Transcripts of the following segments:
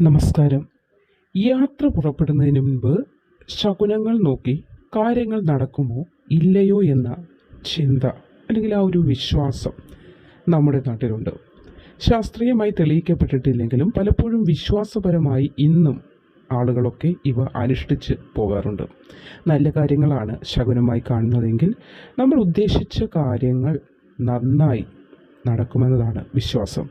നമസ്കാരം. യാത്ര പുറപ്പെടുന്നതിന് മുൻപ് ശകുനങ്ങൾ നോക്കി കാര്യങ്ങൾ നടക്കുമോ ഇല്ലയോ എന്ന ചിന്ത അല്ലെങ്കിൽ ആ ഒരു വിശ്വാസം നമ്മുടെ നാട്ടിലുണ്ട്. ശാസ്ത്രീയമായി തെളിയിക്കപ്പെട്ടിട്ടില്ലെങ്കിലും പലപ്പോഴും വിശ്വാസപരമായി ഇന്നും ആളുകളൊക്കെ ഇവ അനുഷ്ഠിച്ച് പോകാറുണ്ട്. നല്ല കാര്യങ്ങളാണ് ശകുനമായി കാണുന്നതെങ്കിൽ നമ്മൾ ഉദ്ദേശിച്ച കാര്യങ്ങൾ നന്നായി നടക്കുമെന്നതാണ് വിശ്വാസം.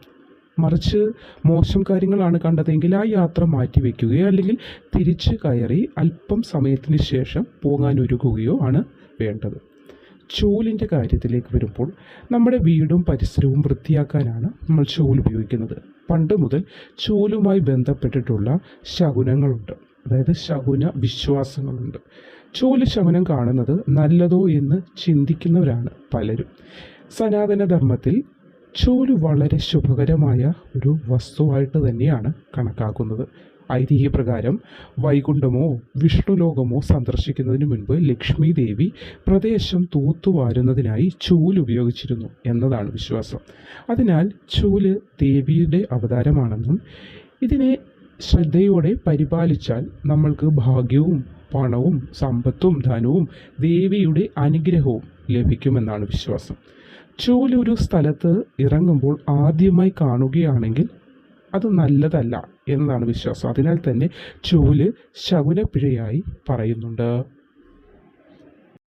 മറിച്ച് മോശം കാര്യങ്ങളാണ് കണ്ടതെങ്കിൽ ആ യാത്ര മാറ്റിവെക്കുകയോ അല്ലെങ്കിൽ തിരിച്ച് കയറി അല്പം സമയത്തിന് ശേഷം പോകാൻ ഒരുങ്ങുകയോ ആണ് വേണ്ടത്. ചൂലിന്റെ കാര്യത്തിലേക്ക് വരുമ്പോൾ നമ്മുടെ വീടും പരിസരവും വൃത്തിയാക്കാനാണ് നമ്മൾ ചൂൽ ഉപയോഗിക്കുന്നത്. പണ്ട് മുതൽ ചൂലുമായി ബന്ധപ്പെട്ടിട്ടുള്ള ശകുനങ്ങളുണ്ട്. അതായത് ശകുന വിശ്വാസങ്ങളുണ്ട്. ചൂൽ ശകുനം കാണുന്നത് നല്ലതോ എന്ന് ചിന്തിക്കുന്നവരാണ് പലരും. സനാതന ധർമ്മത്തിൽ ചൂൽ വളരെ ശുഭകരമായ ഒരു വസ്തുവായിട്ട് തന്നെയാണ് കണക്കാക്കുന്നത്. ഐതിഹ്യപ്രകാരം വൈകുണ്ഠമോ വിഷ്ണുലോകമോ സന്ദർശിക്കുന്നതിന് മുൻപ് ലക്ഷ്മി ദേവി പ്രദേശം തൂത്തുവാരുന്നതിനായി ചൂൽ ഉപയോഗിച്ചിരുന്നു എന്നതാണ് വിശ്വാസം. അതിനാൽ ചൂൽ ദേവിയുടെ അവതാരമാണെന്നും ഇതിനെ ശ്രദ്ധയോടെ പരിപാലിച്ചാൽ നമ്മൾക്ക് ഭാഗ്യവും പണവും സമ്പത്തും ധനവും ദേവിയുടെ അനുഗ്രഹവും ലഭിക്കുമെന്നാണ് വിശ്വാസം. ചൂൽ ഒരു സ്ഥലത്ത് ഇറങ്ങുമ്പോൾ ആദ്യമായി കാണുകയാണെങ്കിൽ അത് നല്ലതല്ല എന്നാണ് വിശ്വാസം. അതിനാൽ തന്നെ ചൂൽ ശകുനപ്പിഴയായി പറയുന്നുണ്ട്.